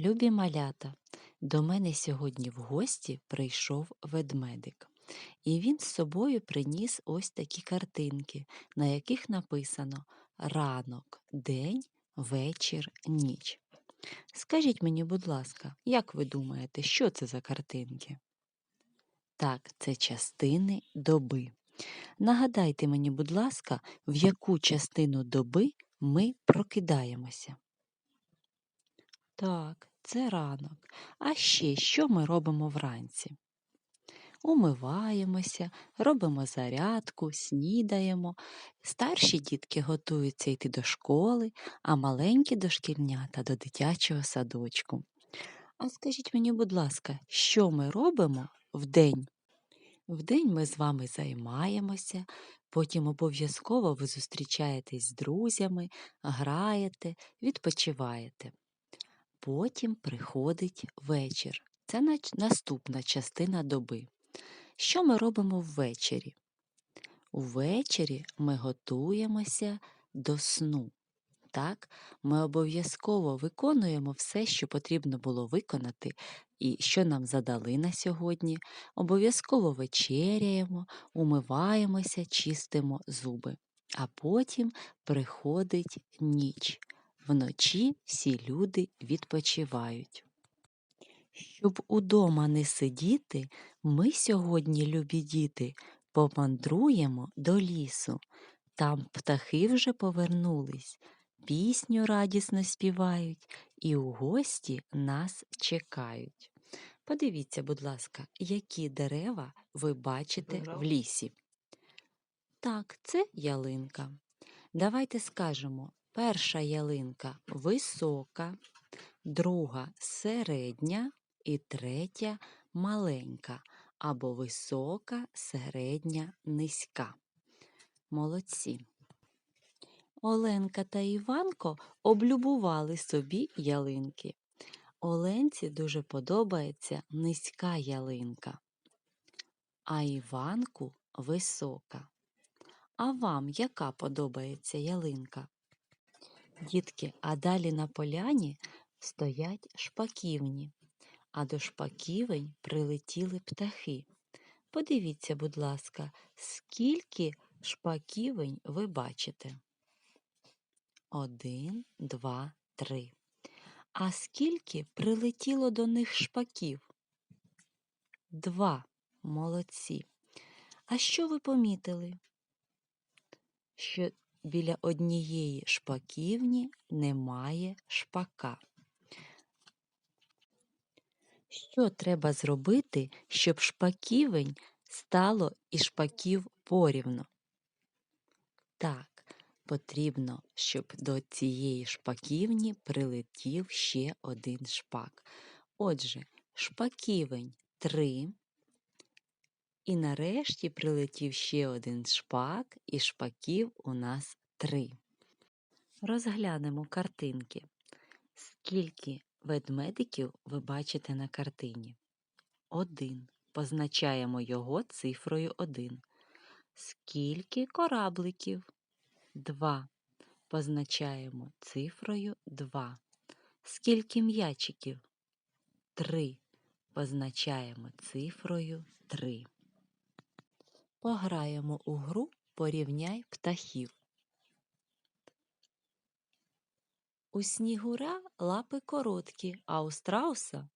Любі малята, до мене сьогодні в гості прийшов ведмедик. І він з собою приніс ось такі картинки, на яких написано ранок, день, вечір, ніч. Скажіть мені, будь ласка, як ви думаєте, що це за картинки? Так, це частини доби. Нагадайте мені, будь ласка, в яку частину доби ми прокидаємося? Так, це ранок. А ще що ми робимо вранці? Умиваємося, робимо зарядку, снідаємо. Старші дітки готуються йти до школи, а маленькі дошкільнята до дитячого садочку. А скажіть мені, будь ласка, що ми робимо вдень? Вдень ми з вами займаємося, потім обов'язково ви зустрічаєтесь з друзями, граєте, відпочиваєте. Потім приходить вечір. Це наступна частина доби. Що ми робимо ввечері? Увечері ми готуємося до сну. Так, ми обов'язково виконуємо все, що потрібно було виконати, і що нам задали на сьогодні. Обов'язково вечеряємо, умиваємося, чистимо зуби. А потім приходить ніч. Вночі всі люди відпочивають. Щоб удома не сидіти, ми сьогодні, любі діти, помандруємо до лісу. Там птахи вже повернулись, пісню радісно співають і у гості нас чекають. Подивіться, будь ласка, які дерева ви бачите в лісі. Так, це ялинка. Давайте скажемо, перша ялинка висока, друга середня і третя маленька або висока, середня, низька. Молодці. Оленка та Іванко облюбували собі ялинки. Оленці дуже подобається низька ялинка, а Іванку висока. А вам яка подобається ялинка? Дітки, а далі на поляні стоять шпаківні, а до шпаківень прилетіли птахи. Подивіться, будь ласка, скільки шпаківень ви бачите? Один, два, три. А скільки прилетіло до них шпаків? Два. Молодці. А що ви помітили? Що біля однієї шпаківні немає шпака. Що треба зробити, щоб шпаківень стало і шпаків порівну? Так, потрібно, щоб до цієї шпаківні прилетів ще один шпак. Отже, шпаківень 3. І нарешті прилетів ще один шпак, і шпаків у нас 3. Розглянемо картинки. Скільки ведмедиків ви бачите на картині? Один. Позначаємо його цифрою 1. Скільки корабликів? 2. Позначаємо цифрою 2. Скільки м'ячиків? 3. Позначаємо цифрою 3. Пограємо у гру порівняй птахів. У снігура лапи короткі, а у страуса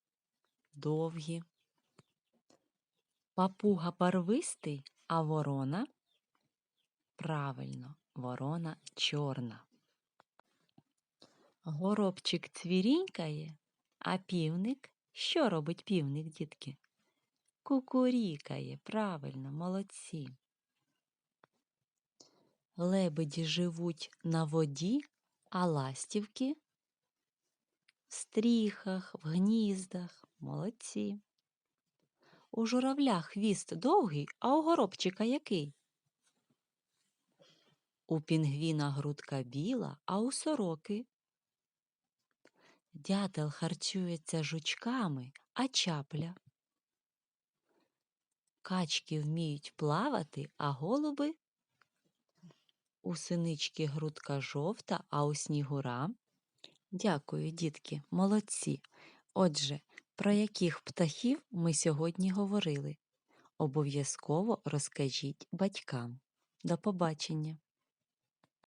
довгі. Папуга барвистий, а ворона правильно, ворона чорна. Горобчик цвірінькає, а півник що робить півник, дітки? Кукурікає, правильно, молодці. Лебеді живуть на воді, а ластівки в стріхах, в гніздах, молодці. У журавля хвіст довгий, а у горобчика який? У пінгвіна грудка біла, а у сороки. Дятел харчується жучками, а чапля. Качки вміють плавати, а голуби у синички грудка жовта, а у снігура. Дякую, дітки, молодці. Отже, про яких птахів ми сьогодні говорили? Обов'язково розкажіть батькам. До побачення!